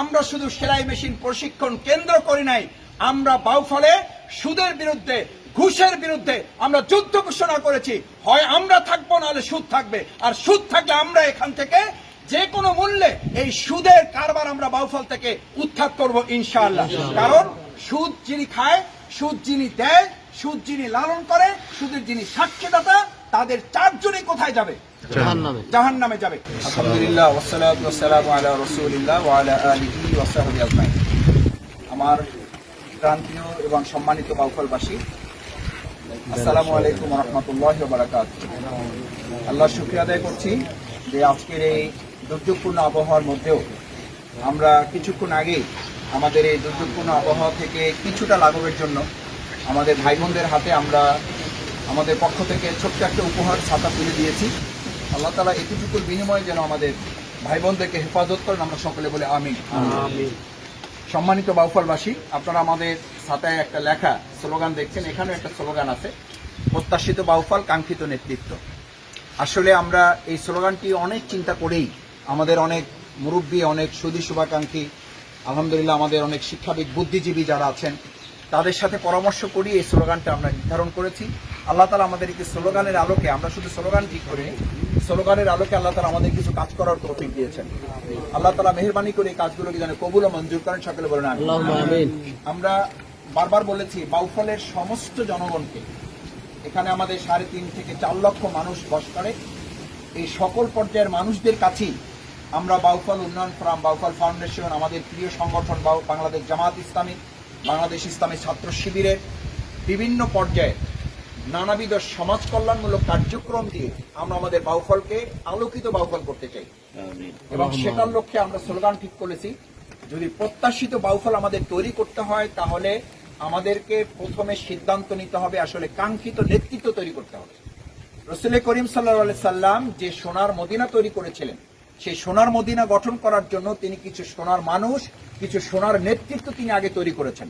আমরা শুধু সেলাই মেশিন প্রশিক্ষণ কেন্দ্র করি নাই, আমরা বাউফলে সুদের বিরুদ্ধে, ঘুষের বিরুদ্ধে আমরা যুদ্ধ ঘোষণা করেছি। হয় আমরা থাকব, নাহলে সুদ থাকবে। আর সুদ থাকলে আমরা এখান থেকে যে কোনো মূল্যে এই সুদের কারবার আমরা বাউফল থেকে উৎখাত করব ইনশাআল্লাহ। কারণ সুদ যিনি খায়, সুদ যিনি দেয়, সুদ যিনি লালন করে, সুদের যিনি সাক্ষীদাতা তাদের চারজনই কোথায় যাবে? জাহান্নামে। জাহান নামে যাবে। আলহামদুলিল্লাহ ওয়াসসালামু আলা রাসূলিল্লাহ ওয়া আলা আলিহি ওয়া সাহবিহি আমার প্রান্তীয় এবং সম্মানিত বাউফলবাসী আসসালামু আলাইকুম রাহমাতুল্লাহি ওয়া আল্লাহ শুকরিয়া আদায় করছি যে আজকের এই দুর্যোগপূর্ণ আবহাওয়ার মধ্যেও আমরা কিছুক্ষণ আগে আমাদের এই দুর্যোগপূর্ণ আবহাওয়া থেকে কিছুটা লাঘবের জন্য আমাদের ভাই বোনদের হাতে আমরা আমাদের পক্ষ থেকে ছোট্ট একটা উপহার ছাতা তুলে দিয়েছি। আল্লাহ তালা এতটুকুর বিনিময়ে যেন আমাদের ভাই বোনদেরকে হেফাজত করেন আমরা সকলে বলে আমি সম্মানিত বাউফলবাসী আপনারা আমাদের ছাতায় একটা লেখা স্লোগান দেখছেন এখানে একটা স্লোগান আছে প্রত্যাশিত বাউফল কাঙ্ক্ষিত নেতৃত্ব। আসলে আমরা এই স্লোগানটি অনেক চিন্তা করেই আমাদের অনেক মুরব্বী অনেক সুদী শুভাকাঙ্ক্ষী আলহামদুলিল্লাহ আমাদের অনেক শিক্ষাবিদ বুদ্ধিজীবী যারা আছেন তাদের সাথে পরামর্শ করি এই স্লোগানটা আমরা নির্ধারণ করেছি। আল্লাহ তালা আমাদের স্লোগানের আলোকে আমরা শুধু স্লোগান ঠিক করি স্লোগানের আলোকে আল্লাহ তালা আমাদের কিছু কাজ করার তৌফিক দিয়েছেন আল্লাহ তালা মেহরবানি করে এই কাজগুলোকে যেন কবুল ও মঞ্জুর করেন সকলে বলেন। আমরা বারবার বলেছি বাউফলের সমস্ত জনগণকে এখানে আমাদের সাড়ে তিন থেকে চার লক্ষ মানুষ বস করে এই সকল পর্যায়ের মানুষদের কাছেই আমরা বাউফল উন্নয়ন ফোরাম বাউফল ফাউন্ডেশন আমাদের প্রিয় সংগঠন বাউ- বাংলাদেশ জামাত ইসলামী বাংলাদেশ ইসলামী ছাত্র শিবিরের বিভিন্ন পর্যায়ে নানাবিধ সমাজ কল্যাণমূলক কার্যক্রম দিয়ে আমরা আমাদের বাউফলকে আলোকিত বাউফল করতে চাই। এবং সেটার লক্ষ্যে আমরা স্লোগান ঠিক করেছি যদি প্রত্যাশিত বাউফল আমাদের তৈরি করতে হয় তাহলে আমাদেরকে প্রথমে সিদ্ধান্ত নিতে হবে আসলে কাঙ্ক্ষিত নেতৃত্ব তৈরি করতে হবে। রসুল করিম সাল্লা সাল্লাম যে সোনার মদিনা তৈরি করেছিলেন সেই সোনার মদিনা গঠন করার জন্য তিনি কিছু সোনার মানুষ কিছু সোনার নেতৃত্ব তিনি আগে তৈরি করেছেন।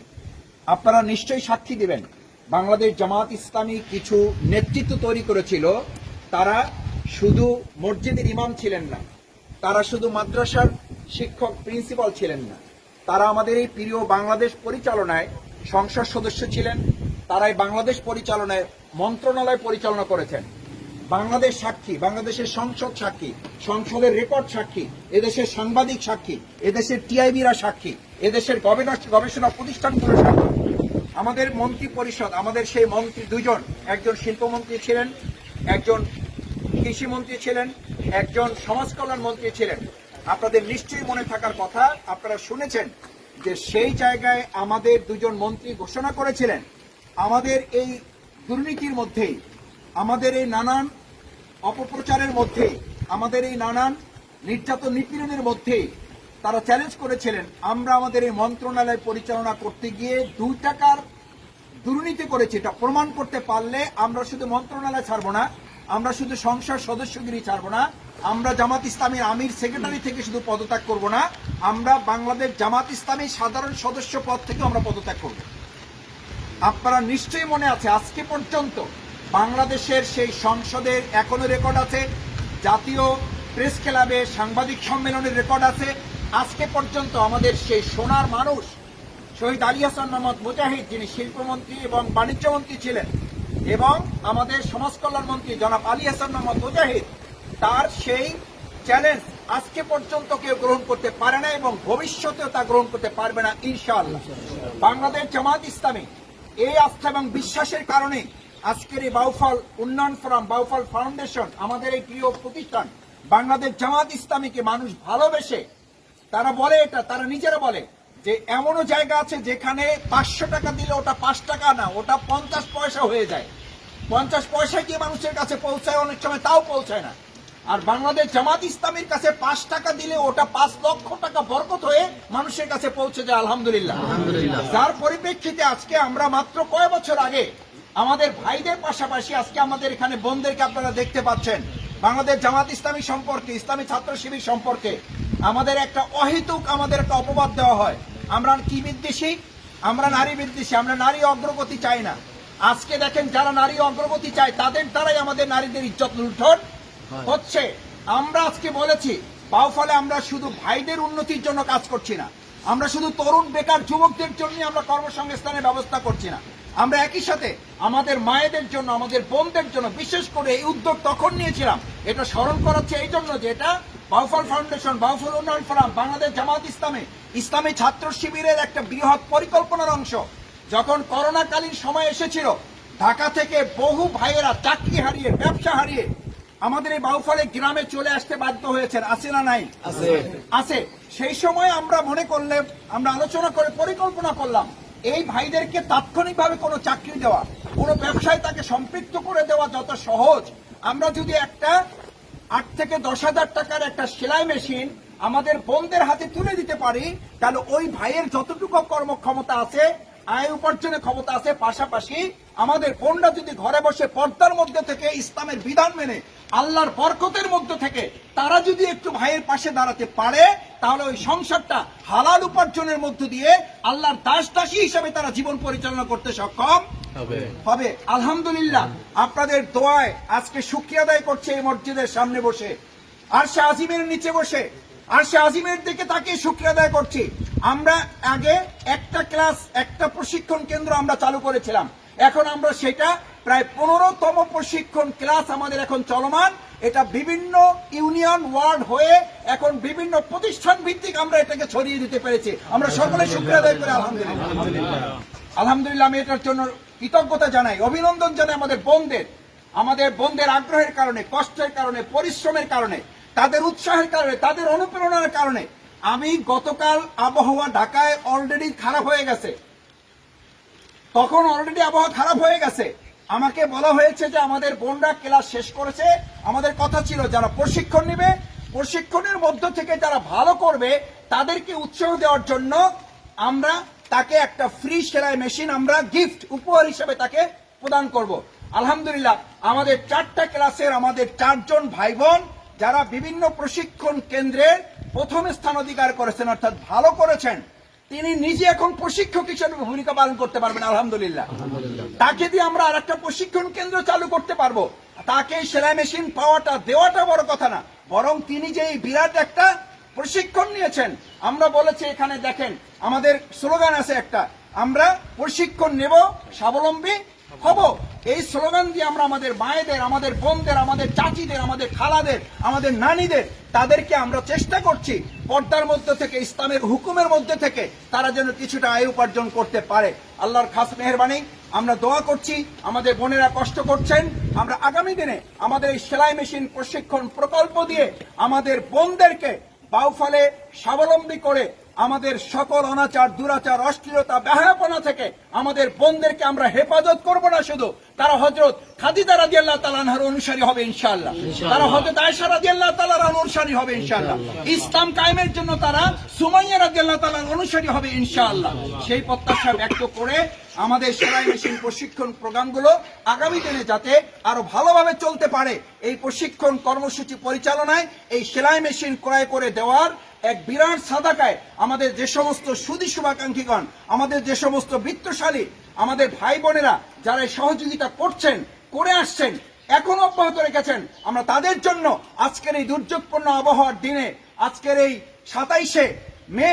আপনারা নিশ্চয়ই সাক্ষী দিবেন বাংলাদেশ জামাত ইসলামী কিছু নেতৃত্ব তৈরি করেছিল, তারা শুধু মসজিদের ইমাম ছিলেন না, তারা শুধু মাদ্রাসার শিক্ষক প্রিন্সিপাল ছিলেন না, তারা আমাদের এই প্রিয় বাংলাদেশ পরিচালনায় সংসদ সদস্য ছিলেন তারাই বাংলাদেশ পরিচালনায় মন্ত্রণালয় পরিচালনা করেছেন। বাংলাদেশ সাক্ষী, বাংলাদেশের সংসদ সাক্ষী, সংসদের রেকর্ড সাক্ষী, এদেশের সাংবাদিক সাক্ষী, এদেশের টিআইবিরা সাক্ষী, এদেশের গবেষণা গবেষণা প্রতিষ্ঠানগুলো সাক্ষী। আমাদের মন্ত্রী পরিষদ, আমাদের সেই মন্ত্রী দুজন, একজন শিল্পমন্ত্রী ছিলেন, একজন কৃষিমন্ত্রী ছিলেন, একজন সমাজ কল্যাণ মন্ত্রী ছিলেন। আপনাদের নিশ্চয়ই মনে থাকার কথা, আপনারা শুনেছেন যে সেই জায়গায় আমাদের দুজন মন্ত্রী ঘোষণা করেছিলেন, আমাদের এই দুর্নীতির মধ্যেই, আমাদের এই নানান অপপ্রচারের মধ্যে আমাদের এই নানান নির্যাতন নিপীড়নের মধ্যে তারা চ্যালেঞ্জ করেছিলেন, আমরা আমাদের এই মন্ত্রণালয় পরিচালনা করতে গিয়ে দুই টাকার দুর্নীতি করেছি, এটা প্রমাণ করতে পারলে আমরা শুধু মন্ত্রণালয় ছাড়বো না, আমরা শুধু সংসদ সদস্যগিরি ছাড়বো না, আমরা জামাত ইসলামীর আমির সেক্রেটারি থেকে শুধু পদত্যাগ করব না, আমরা বাংলাদেশ জামাত ইসলামী সাধারণ সদস্য পদ থেকে আমরা পদত্যাগ করব। আপনারা নিশ্চয়ই মনে আছে, আজকে পর্যন্ত বাংলাদেশের সেই সংসদের এখনও রেকর্ড আছে, জাতীয় প্রেস ক্লাবে সাংবাদিক সম্মেলনের রেকর্ড আছে আজকে পর্যন্ত আমাদের সেই সোনার মানুষ, শহীদ আলী হাসান মোহাম্মদ মুজাহিদ, যিনি শিল্পমন্ত্রী এবং বাণিজ্য মন্ত্রী ছিলেন, এবং আমাদের সমাজ কল্যাণ মন্ত্রী জনাব আলী হাসান মোহাম্মদ মুজাহিদ, তার সেই চ্যালেঞ্জ আজকে পর্যন্ত কেউ গ্রহণ করতে পারে না এবং ভবিষ্যতেও তা গ্রহণ করতে পারবে না, ইনশাআল্লাহ। বাংলাদেশ জামাত ইসলামী এই আস্থা এবং বিশ্বাসের কারণে আজকের এই বাউফল উন্নয়ন ফোরাম, বাউফল ফাউন্ডেশন, আমাদের এই প্রিয় প্রতিষ্ঠান, বাংলাদেশ জামাত ইসলামীকে মানুষ ভালোবেসে তারা বলে এটা তারা নিজেরা বলে যে এমনও জায়গা আছে যেখানে পাঁচশো টাকা দিলে ওটা পাঁচ টাকা না ওটা পঞ্চাশ পয়সা হয়ে যায়। পঞ্চাশ পয়সা গিয়ে মানুষের কাছে পৌঁছায় অনেক সময় তাও পৌঁছায় না। আর বাংলাদেশ জামাত ইসলামের কাছে পাঁচ টাকা দিলে ওটা পাঁচ লক্ষ টাকা বরকত হয়ে মানুষের কাছে পৌঁছে যায় আলহামদুলিল্লাহ। আলহামদুলিল্লাহ। যার পরিপ্রেক্ষিতে আজকে আমরা মাত্র কয় বছর আগে আমাদের ভাইদের পাশাপাশি আজকে আমাদের এখানে বোনদেরকে আপনারা দেখতে পাচ্ছেন। বাংলাদেশ জামাত ইসলামী সম্পর্কে ইসলামী ছাত্র শিবির সম্পর্কে আমাদের একটা অহেতুক আমাদের একটা অপবাদ দেওয়া হয়। আমরা কি বিদ্বেষী? আমরা নারী বিদ্বেষী আমরা নারী অগ্রগতি চাই না। আজকে দেখেন যারা নারী অগ্রগতি চায় তাদের দ্বারাই আমাদের নারীদের ইজ্জত লুণ্ঠন হচ্ছে। আমরা আজকে বলেছি বাউফলে আমরা শুধু ভাইদের উন্নতির জন্য কাজ করছি না। আমরা শুধু তরুণ বেকার যুবকদের জন্য আমরা কর্মসংস্থানের ব্যবস্থা করছি না। আমরা একই সাথে আমাদের মায়েদের জন্য আমাদের বোনদের জন্য বিশেষ করে এই উদ্যোগ তখন নিয়েছিলাম। এটা স্মরণ করাচ্ছে এই জন্য যে এটা বাউফল ফাউন্ডেশন বাউফল উন্নয়ন ফোরাম বাংলাদেশ জামাত ইসলামে ইসলামী ছাত্র শিবিরের একটা বৃহৎ পরিকল্পনার অংশ। যখন করোনাকালীন সময় এসেছিল ঢাকা থেকে বহু ভাইয়েরা চাকরি হারিয়ে ব্যবসা হারিয়ে আমাদের এই বাউফলে গ্রামে চলে আসতে বাধ্য হয়েছেন। আছে না নাই? আছে। সেই সময় আমরা মনে করলে আমরা আলোচনা করে পরিকল্পনা করলাম এই ভাইদেরকে তাৎক্ষণিকভাবে কোনো চাকরি দেওয়া, কোনো ব্যবসায় তাকে সম্পৃক্ত করে দেওয়া যত সহজ। আমরা যদি একটা আট থেকে দশ হাজার টাকার একটা সেলাই মেশিন আমাদের বোনদের হাতে তুলে দিতে পারি, তাহলে ওই ভাইয়ের যতটুকু কর্মক্ষমতা আছে আয় উপার্জনের ক্ষমতা আছে পাশাপাশি আমাদের বোনরা যদি ঘরে বসে পর্দার মধ্যে থেকে ইসলামের বিধান মেনে আল্লাহর বরকতের মধ্যে থেকে তারা যদি একটু ভাইয়ের পাশে দাঁড়াতে পারে তাহলে ওই সংসারটা হালাল উপার্জনের মধ্য দিয়ে আল্লাহর দাস দাসী হিসাবে তারা জীবন পরিচালনা করতে সক্ষম হবে। আলহামদুলিল্লাহ আপনাদের দোয়ায় আজকে শুক্রিয়া আদায় করছে এই মসজিদের সামনে বসে। আর সে আজিমের নিচে বসে আর সে আজিমের দিকে তাকে শুক্রিয়া আদায় করছি। আমরা আগে একটা ক্লাস, একটা প্রশিক্ষণ কেন্দ্র আমরা চালু করেছিলাম। এখন আমরা সেটা প্রায় পনেরোতম প্রশিক্ষণ ক্লাস আমাদের এখন চলমান। এটা বিভিন্ন ইউনিয়ন, ওয়ার্ড হয়ে এখন বিভিন্ন প্রতিষ্ঠান ভিত্তিক আমরা এটাকে ছড়িয়ে দিতে পেরেছি। আমরা সকলে শুক্রিয়া আদায় করি, আলহামদুলিল্লাহ। আলহামদুলিল্লাহ, আমি এটার জন্য কৃতজ্ঞতা জানাই, অভিনন্দন জানাই আমাদের বোনদের। আমাদের বোনদের আগ্রহের কারণে, কষ্টের কারণে, পরিশ্রমের কারণে। তাদের উৎসাহের কারণে, তাদের অনুপ্রেরণার কারণে আমি গতকাল আবহাওয়া ঢাকায় অলরেডি খারাপ হয়ে গেছে। তখন অলরেডি আবহাওয়া খারাপ হয়ে গেছে। আমাকে বলা হয়েছে যে আমাদের বোনরা ক্লাস শেষ করেছে। আমাদের কথা ছিল যারা প্রশিক্ষণ নেবে, প্রশিক্ষণের মধ্য থেকে যারা ভালো করবে, তাদেরকে উৎসাহ দেওয়ার জন্য আমরা তাকে একটা ফ্রি সেলাই মেশিন আমরা গিফট উপহার হিসেবে তাকে প্রদান করব। আলহামদুলিল্লাহ, আমাদের চারটা ক্লাসের আমাদের চারজন ভাই বোন যারা বিভিন্ন প্রশিক্ষণ কেন্দ্রে প্রথম স্থান অধিকার করেছেন অর্থাৎ ভালো করেছেন তিনি নিজে এখন প্রশিক্ষক হিসেবে ভূমিকা পালন করতে পারবেন আলহামদুলিল্লাহ। তাকে দিয়ে আমরা আর একটা প্রশিক্ষণ কেন্দ্র চালু করতে পারব। তাকে সেলাই মেশিন পাওয়াটা দেওয়াটা বড় কথা না বরং তিনি যে এই বিরাট একটা প্রশিক্ষণ নিয়েছেন আমরা বলেছি এখানে দেখেন আমাদের স্লোগান আছে একটা আমরা প্রশিক্ষণ নেব স্বাবলম্বী হব। এই স্লোগান দিয়ে আমরা আমাদের মায়েদের, আমাদের বোনদের, আমাদের চাচিদের, আমাদের খালাদের, আমাদের নানীদের, তাদেরকে আমরা চেষ্টা করছি পর্দার মধ্যে থেকে, ইসলামের হুকুমের মধ্যে থেকে তারা যেন কিছুটা আয় উপার্জন করতে পারে। আল্লাহর খাস মেহরবানি। আমরা দোয়া করছি, আমাদের বোনেরা কষ্ট করছেন। আমরা আগামী দিনে আমাদের এই সেলাই মেশিন প্রশিক্ষণ প্রকল্প দিয়ে আমাদের বোনদেরকে বাউফালে স্বাবলম্বী করে আমাদের সকল অনাচার দুরাচার অশ্লীলতা ব্যাহাপনা থেকে আমাদের বোনদেরকে আমরা হেফাজত করব না শুধু তারা হজরত খাদিদা রাজি আল্লাহ তালানহার অনুসারী হবে ইনশাল্লাহ তারা হজরত আয়সা রাজি আল্লাহ তালার অনুসারী হবে ইনশাল্লাহ ইসলাম কায়েমের জন্য তারা সুমাইয়া রাজি আল্লাহ তালার অনুসারী হবে ইনশাআল্লাহ। সেই প্রত্যাশা ব্যক্ত করে আমাদের সেলাই মেশিন প্রশিক্ষণ প্রোগ্রামগুলো আগামী দিনে যাতে আরও ভালোভাবে চলতে পারে এই প্রশিক্ষণ কর্মসূচি পরিচালনায় এই সেলাই মেশিন ক্রয় করে দেওয়ার এক বিরাট সাদাকায় আমাদের যে সমস্ত সুদী শুভাকাঙ্ক্ষীগণ আমাদের যে সমস্ত বৃত্তশালী আমাদের ভাই বোনেরা যারা সহযোগিতা করছেন, করে আসছেন, এখনও অব্যাহত রেখেছেন, আমরা তাদের জন্য আজকের এই দুর্যোগপূর্ণ আবহাওয়ার দিনে, আজকের এই সাতাইশে মে,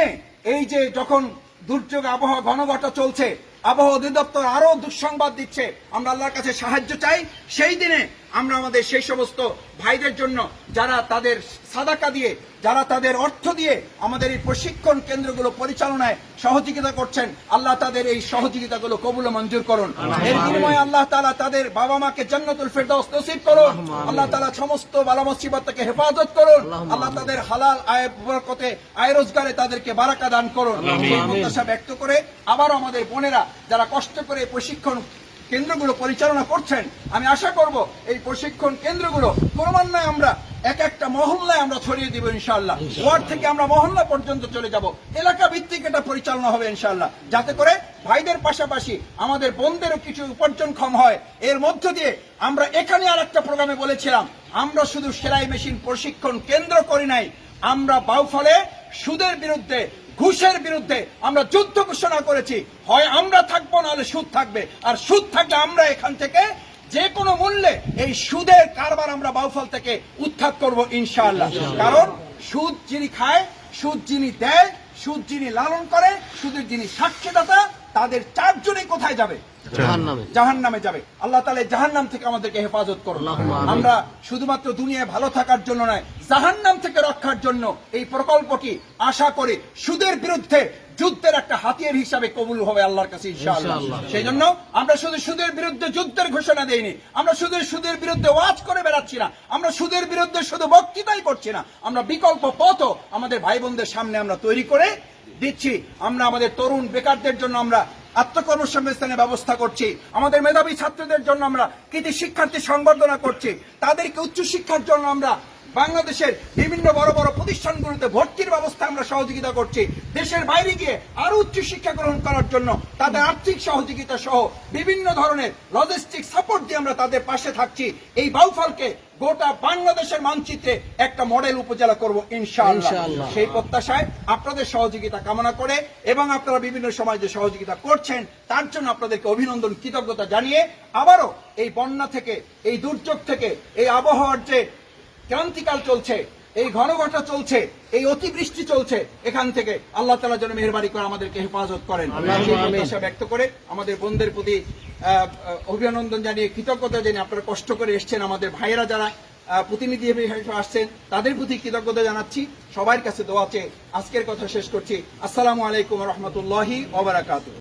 এই যে যখন দুর্যোগ আবহাওয়া ঘনঘটা চলছে, আবহাওয়া অধিদপ্তর আরও দুঃসংবাদ দিচ্ছে, আমরা আল্লাহর কাছে সাহায্য চাই, সেই দিনে আমরা আমাদের সেই সমস্ত ভাইদের জন্য যারা তাদের সাদাকা দিয়ে যারা তাদের অর্থ দিয়ে আমাদের এই প্রশিক্ষণ কেন্দ্রগুলো পরিচালনায় সহযোগিতা করছেন আল্লাহ তাদের এই সহযোগিতাগুলো কবুল মঞ্জুর করুন। এর বিনিময়ে আল্লাহ তাআলা তাদের বাবা মাকে জান্নাতুল ফেরদাউস নসিব করুন। আল্লাহ তাআলা সমস্ত বালা মুসিবত থেকে হেফাজত করুন। আল্লাহ তাদের হালাল আয় বরকতে আয় রোজগারে তাদেরকে বারাকা দান করুন। প্রত্যাশা ব্যক্ত করে আবারও আমাদের বোনেরা যারা কষ্ট করে প্রশিক্ষণ কেন্দ্রগুলো পরিচালনা করছেন আমি আশা করব এই প্রশিক্ষণ কেন্দ্রগুলো ক্রমান্বয়ে আমরা এক একটা মহল্লায় আমরা ছড়িয়ে দিব ইনশাল্লাহ ওয়ার্ড থেকে আমরা মহল্লা পর্যন্ত চলে যাব। এলাকা ভিত্তিক এটা পরিচালনা হবে ইনশাল্লাহ যাতে করে ভাইদের পাশাপাশি আমাদের বোনদেরও কিছু উপার্জনক্ষম হয়। এর মধ্য দিয়ে আমরা এখানে আর একটা প্রোগ্রামে বলেছিলাম আমরা শুধু সেলাই মেশিন প্রশিক্ষণ কেন্দ্র করি নাই আমরা বাউফলে সুদের বিরুদ্ধে ঘুষের বিরুদ্ধে আমরা যুদ্ধ ঘোষণা করেছি। হয় আমরা থাকব, নাহলে সুদ থাকবে। আর সুদ থাকলে আমরা এখান থেকে যে কোনো মূল্যে এই সুদের কারবার আমরা বাউফল থেকে উৎখাত করব ইনশাআল্লাহ। কারণ সুদ যিনি খায়, সুদ যিনি দেয়, সুদ যিনি লালন করে, সুদের যিনি সাক্ষীদাতা, তাদের চারজনই কোথায় যাবে? জাহান নামে যাবে। আল্লাহ তালা জাহান নাম থেকে আমাদেরকে হেফাজত করুন। আমরা শুধুমাত্র দুনিয়ায় ভালো থাকার জন্য নয় জাহান নাম থেকে রক্ষার জন্য এই প্রকল্পটি আশা করি সুদের বিরুদ্ধে যুদ্ধের একটা হাতিয়ার হিসাবে কবুল হবে আল্লাহর কাছে ইনশাআল্লাহ। সেই জন্য আমরা শুধু সুদের বিরুদ্ধে যুদ্ধের ঘোষণা দেইনি আমরা শুধু সুদের বিরুদ্ধে ওয়াজ করে বেড়াচ্ছি না আমরা সুদের বিরুদ্ধে শুধু বক্তৃতাই করছি না আমরা বিকল্প পথও আমাদের ভাই বোনদের সামনে আমরা তৈরি করে দিচ্ছি। আমরা আমাদের তরুণ বেকারদের জন্য আমরা আত্মকর্মসংস্থানের ব্যবস্থা করছি। আমাদের মেধাবী ছাত্রদের জন্য আমরা কৃতি শিক্ষার্থী সংবর্ধনা করছি। তাদেরকে উচ্চশিক্ষার জন্য আমরা বাংলাদেশের বিভিন্ন বড় বড় প্রতিষ্ঠানগুলোতে ভর্তির ব্যবস্থা আমরা সহযোগিতা করছি। দেশের বাইরে গিয়ে আরও উচ্চ শিক্ষা গ্রহণ করার জন্য তাদের আর্থিক সহযোগিতা সহ বিভিন্ন ধরনের লজিস্টিক সাপোর্ট দিয়ে আমরা তাদের পাশে থাকছি। এই বাউফলকে গোটা বাংলাদেশের মানচিত্রে একটা মডেল উপজেলা করব ইনশাআল্লাহ। সেই প্রত্যাশায় আপনাদের সহযোগিতা কামনা করে এবং আপনারা বিভিন্ন সময় যে সহযোগিতা করছেন তার জন্য আপনাদেরকে অভিনন্দন কৃতজ্ঞতা জানিয়ে আবারও এই বন্যা থেকে এই দুর্যোগ থেকে এই আবহাওয়ার যে ক্রান্তিকাল চলছে এই ঘনঘটা চলছে এই অতিবৃষ্টি চলছে এখান থেকে আল্লাহ তালা যেন মেহরবানি করে আমাদেরকে হেফাজত করেন। প্রত্যাশা ব্যক্ত করে আমাদের বোনদের প্রতি অভিনন্দন জানিয়ে কৃতজ্ঞতা জানিয়ে আপনারা কষ্ট করে এসছেন আমাদের ভাইয়েরা যারা প্রতিনিধি হিসেবে আসছেন তাদের প্রতি কৃতজ্ঞতা জানাচ্ছি। সবার কাছে দোয়া চেয়ে আজকের কথা শেষ করছি। আসসালামু আলাইকুম রহমতুল্লাহি ওবরাকাতু